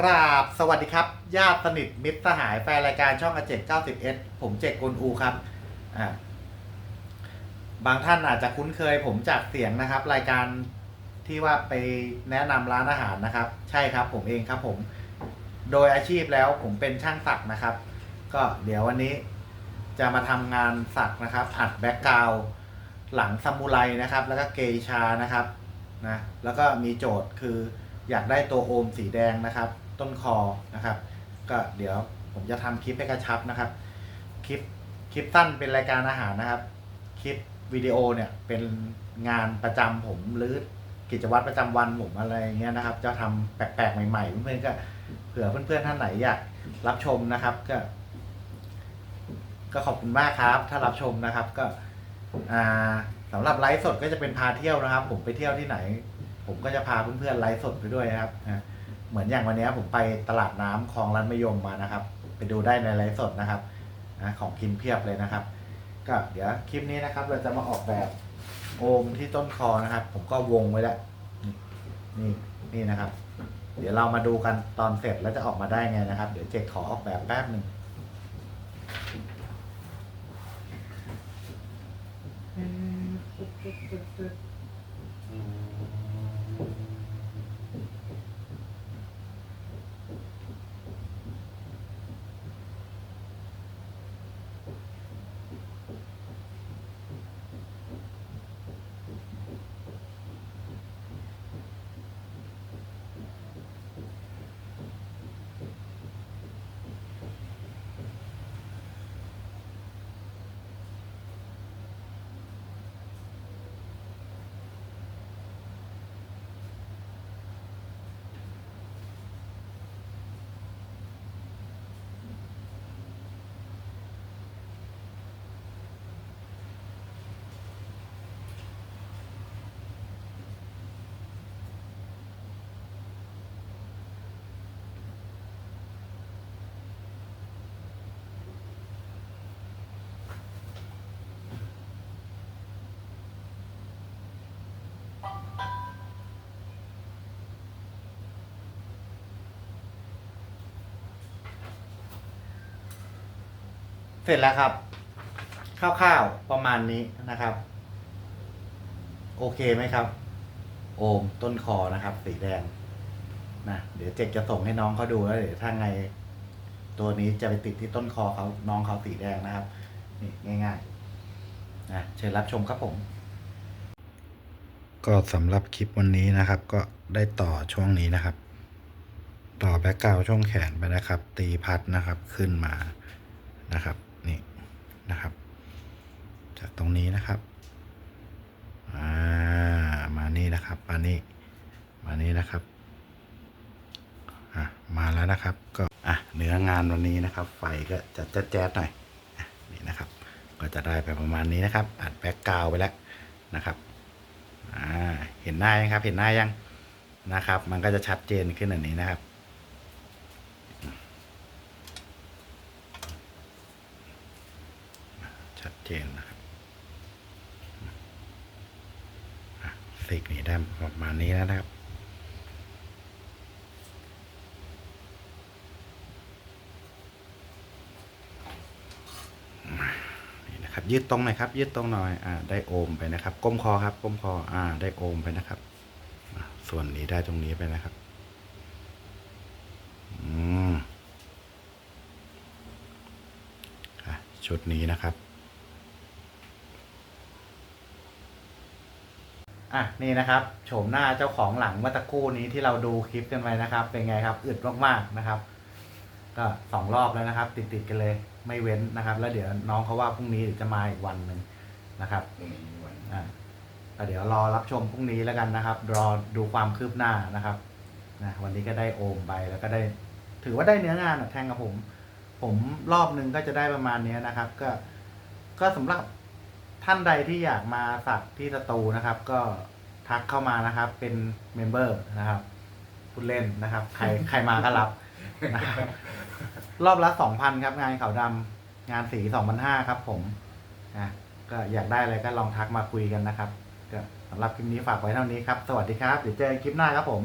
กราบสวัสดีครับ ญาติสนิทมิตรสหายแฟนรายการช่องอเจก90 s ผมเจกกุลอูครับอ่าบางท่านอาจจะคุ้นเคยผมจากเสียงนะครับ รายการที่ว่าไปแนะนำร้านอาหารนะครับ ใช่ครับ ผมเองครับผม โดยอาชีพแล้วผมเป็นช่างสักนะครับ ก็เดี๋ยววันนี้จะมาทำงานสักนะครับ อัดแบ็กกราวหลังซามูไรนะครับ แล้วก็เกชานะครับนะแล้วก็มีโจทย์คืออยากได้ตัวโอมสีแดงนะครับ ต้นคอนะครับ ก็เดี๋ยวผมจะทำคลิปให้กระชับนะครับ คลิปคลิปสั้นเป็นรายการอาหารนะครับ คลิปวิดีโอเนี่ยเป็นงานประจำผมหรือกิจวัตรประจำวันผมอะไรเงี้ยนะครับ จะทำแปลกๆใหม่ๆเพื่อนๆก็เผื่อเพื่อนๆท่านไหนอยากรับชมนะครับก็ ก็ขอบคุณมากครับ ถ้ารับชมนะครับ ก็อ่าสำหรับไลฟ์สดก็จะเป็นพาเที่ยวนะครับ ผมไปเที่ยวที่ไหน ผมก็จะพาเพื่อนๆไลฟ์สดไปด้วยนะครับนะ เหมือนอย่างวันนี้ผมไปตลาดน้ำคลองรันมยมมานะครับ ไปดูได้ในไลฟ์สดนะครับนะของกินเพียบเลยนะครับ ก็เดี๋ยวคลิปนี้นะครับ เราจะมาออกแบบโอมที่ต้นคอนะครับ ผมก็วงไว้แล้วนี่นี่นะครับ เดี๋ยวเรามาดูกันตอนเสร็จแล้วจะออกมาได้ไงนะครับ เดี๋ยวเจกขอออกแบบแป๊บหนึ่ง เสร็จแล้วครับคร่าวๆประมาณนี้นะครับ โอเคไหมครับ โอมต้นคอนะครับ สีแดงนะเดี๋ยวเจกจะส่งให้น้องเขาดูแล้วเดี๋ยวถ้าไง ตัวนี้จะไปติดที่ต้นคอเขาน้องเขาสีแดงนะครับ นี่ง่ายๆนะเชิญรับชมครับผม ก็สำหรับคลิปวันนี้นะครับ ก็ได้ต่อช่วงนี้นะครับ ต่อแบ็กกราวช่วงแขนไปนะครับ ตีพัดนะครับขึ้นมานะครับ นี่นะครับ จากตรงนี้นะครับามานี่นะครับ มานี่มานี่นะครับอะมาแล้วนะครับ ก็อะเนื้องานวันนี้นะครับ ไฟก็จะแจ๊ดๆหน่อยนี่นะครับ ก็จะได้ไปประมาณนี้นะครับ อัดแบ็กกราวไปแล้วนะครับอ่าเห็นหน้ายังครับ เห็นหน้ายังนะครับ มันก็จะชัดเจนขึ้นอันนี้นะครับ ชัดเจนนะครับสีกนี้ได้ประมาณนี้แล้วนะครับ นี่นะครับ ยืดตรงหน่อยครับ ยืดตรงหน่อย อ่า ได้โอมไปนะครับ ก้มคอครับ ก้มคอ อ่า ได้โอมไปนะครับ ส่วนนี้ได้ตรงนี้ไปนะครับ อืมอะชุดนี้นะครับ อะนี่นะครับโฉมหน้าเจ้าของหลังเมื่อตะครู่นี้ที่เราดูคลิปกันไปนะครับ เป็นไงครับอึดมากๆนะครับ ก็สองรอบแล้วนะครับ ติดๆกันเลยไม่เว้นนะครับ แล้วเดี๋ยวน้องเขาว่าพรุ่งนี้จะมาอีกวันหนึ่งนะครับอ่าก็เดี๋ยวรอรับชมพรุ่งนี้แล้วกันนะครับ รอดูความคืบหน้านะครับนะวันนี้ก็ได้โอมไปแล้วก็ได้ ถือว่าได้เนื้องานอะแทงกับผม ผมรอบหนึ่งก็จะได้ประมาณเนี้ยนะครับ ก็ก็สำหรับ ท่านใดที่อยากมาสักที่สตูนะครับ ก็ทักเข้ามานะครับ เป็นเมมเบอร์นะครับพูดเล่นนะครับ ใครใครมาก็รับนะครับรอบละสองพันครับ งานขาวดำงานสีสองพันห้าครับผมนะก็อยากได้อะไรก็ลองทักมาคุยกันนะครับก็สำหรับคลิปนี้ฝากไว้เท่านี้ครับ สวัสดีครับ เดี๋ยวเจอกันคลิปหน้าครับผม